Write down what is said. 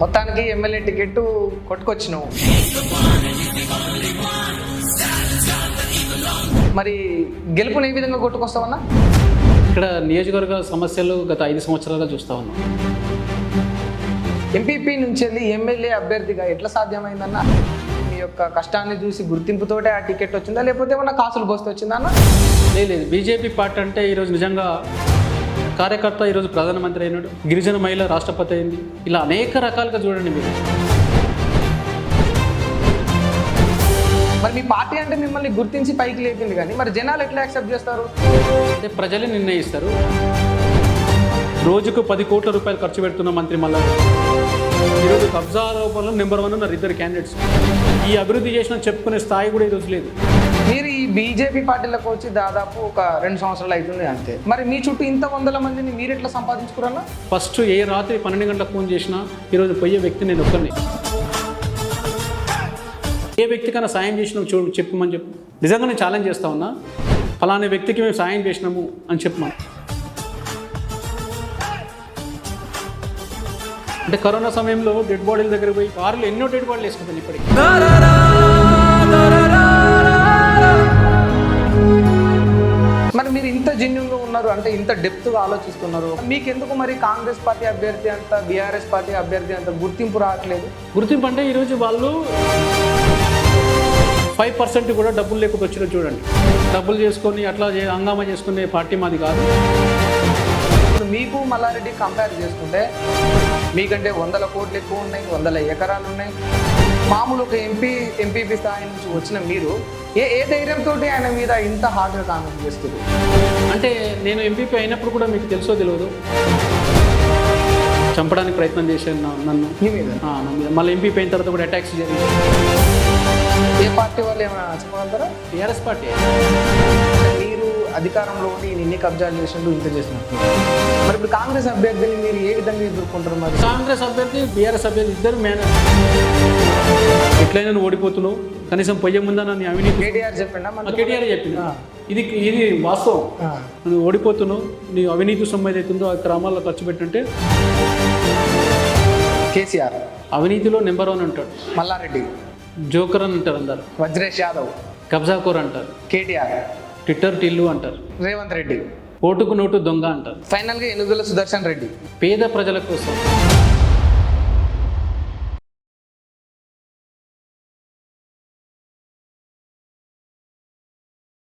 మొత్తానికి MLA ticket కొట్టుకొచ్చినావు. మరి గెలుపుని ఏ విధంగా కొట్టుకొస్తావన్నా ఇక్కడ నియోజకవర్గ సమస్యలు గత ఐదు సంవత్సరాలుగా చూస్తా ఉన్నాం. ఎంపీపీ నుంచి వెళ్ళి ఎమ్మెల్యే అభ్యర్థిగా ఎట్లా సాధ్యమైందన్న? మీ యొక్క కష్టాన్ని చూసి గుర్తింపుతోటే ఆ టికెట్ వచ్చిందా? లేకపోతే ఏమన్నా కాసులు పోస్తే వచ్చిందా అన్న? లేదు లేదు. బీజేపీ పార్టీ అంటే ఈరోజు నిజంగా కార్యకర్త ఈరోజు ప్రధానమంత్రి అయినాడు. గిరిజన మహిళ రాష్ట్రపతి అయింది. ఇలా అనేక రకాలుగా చూడండి మీరు. మరి మీ పార్టీ అంటే మిమ్మల్ని గుర్తించి పైకి లేపింది కానీ మరి జనాలు ఎట్లా యాక్సెప్ట్ చేస్తారు? అంటే ప్రజలే నిర్ణయిస్తారు. రోజుకు పది కోట్ల రూపాయలు ఖర్చు పెడుతున్న మంత్రి మల్లా ఈరోజు కబ్జా ఆరోపణలో నెంబర్ వన్ ఉన్నారు ఇద్దరు క్యాండిడేట్స్ ఈ అభివృద్ధి చేసిన చెప్పుకునే స్థాయి కూడా ఈరోజు లేదు. మీరు ఈ బీజేపీ పార్టీలకు వచ్చి దాదాపు ఒక రెండు సంవత్సరాలు అవుతుంది అంతే. మరి మీ చుట్టూ ఇంత వందల మందిని మీరు ఎట్లా సంపాదించుకురన్నా ఫస్ట్ ఏ రాత్రి పన్నెండు గంటలకు ఫోన్ చేసినా ఈరోజు పోయే వ్యక్తి నేను ఒక్కరిని ఏ వ్యక్తికైనా సాయం చేసినావు చూడు చెప్పమని చెప్పు. నిజంగా నేను ఛాలెంజ్ చేస్తా ఉన్నా. ఫలానా వ్యక్తికి మేము సాయం చేసినాము అని చెప్పమని. అంటే కరోనా సమయంలో డెడ్ బాడీల దగ్గర పోయి కార్లు ఎన్నో డెడ్ బాడీలు వేసుకుంటాను ఇప్పటికి. మరి మీరు ఇంత జెన్యున్గా ఉన్నారు అంటే ఇంత డెప్త్గా ఆలోచిస్తున్నారు. మీకెందుకు మరి కాంగ్రెస్ పార్టీ అభ్యర్థి అంత బీఆర్ఎస్ పార్టీ అభ్యర్థి అంత గుర్తింపు రావట్లేదు? గుర్తింపు అంటే ఈరోజు వాళ్ళు ఫైవ్ పర్సెంట్ కూడా డబ్బులు లేకుండా వచ్చిన చూడండి. డబ్బులు చేసుకొని అట్లా హంగామా చేసుకునే పార్టీ మాది కాదు. ఇప్పుడు మీకు మల్లారెడ్డి కంపేర్ చేసుకుంటే మీకంటే వందల కోట్లు ఎక్కువ ఉన్నాయి వందల ఎకరాలు ఉన్నాయి. మామూలు ఒక ఎంపీ ఎంపీపీ స్థాయి నుంచి వచ్చిన మీరు ఏ ఏ ధైర్యంతో ఆయన మీద ఇంత హార్డ్గా కామెంట్ చేస్తారు అంటే నేను ఎంపీపీ అయినప్పుడు కూడా మీకు తెలుసో తెలియదు? చంపడానికి ప్రయత్నం చేశాను నా- నన్ను. మీ మీద? నా మీద. మళ్ళీ ఎంపీపీ అయిన తర్వాత కూడా అటాక్స్ జరిగింది ఏ పార్టీ వాళ్ళు ఏమైనా చెప్పగలుగుతారా టీఆర్ఎస్ పార్టీ. మీరు అధికారంలో ఉండి ఈయన ఇన్ని కబ్జాలు చేసిండు ఇంత చేసినట్టు. మరి ఇప్పుడు కాంగ్రెస్ అభ్యర్థిని మీరు ఏ విధంగా ఎదుర్కొంటారు మరి? కాంగ్రెస్ అభ్యర్థి బీఆర్ఎస్ అభ్యర్థి ఇద్దరు మేనేజ్. ఎట్లయినా నువ్వు ఓడిపోతున్నావు? కనీసం పొయ్యే ముందా నన్ను అవినీతి? కేటీఆర్ చెప్పిండా కేటీఆర్ చెప్పింది ఇది ఇది వాస్తవం. నువ్వు ఓడిపోతున్నావు నీ అవినీతి సొమ్ము ఏదైతుందో ఆ గ్రామాల్లో ఖర్చు పెట్టంటే కేసీఆర్. అవినీతిలో నెంబర్ వన్ అంటాడు. మల్లారెడ్డి. జోకర్ అని అంటారు అందరు. వజ్రేష్ యాదవ్. కబ్జాకోర్ అంటారు. కేటీఆర్. ట్విట్టర్ టిల్లు అంటారు. రేవంత్ రెడ్డి. ఓటుకు నోటు దొంగ అంటారు. ఫైనల్గా ఎనుగుల సుదర్శన్ రెడ్డి. పేద ప్రజల కోసం.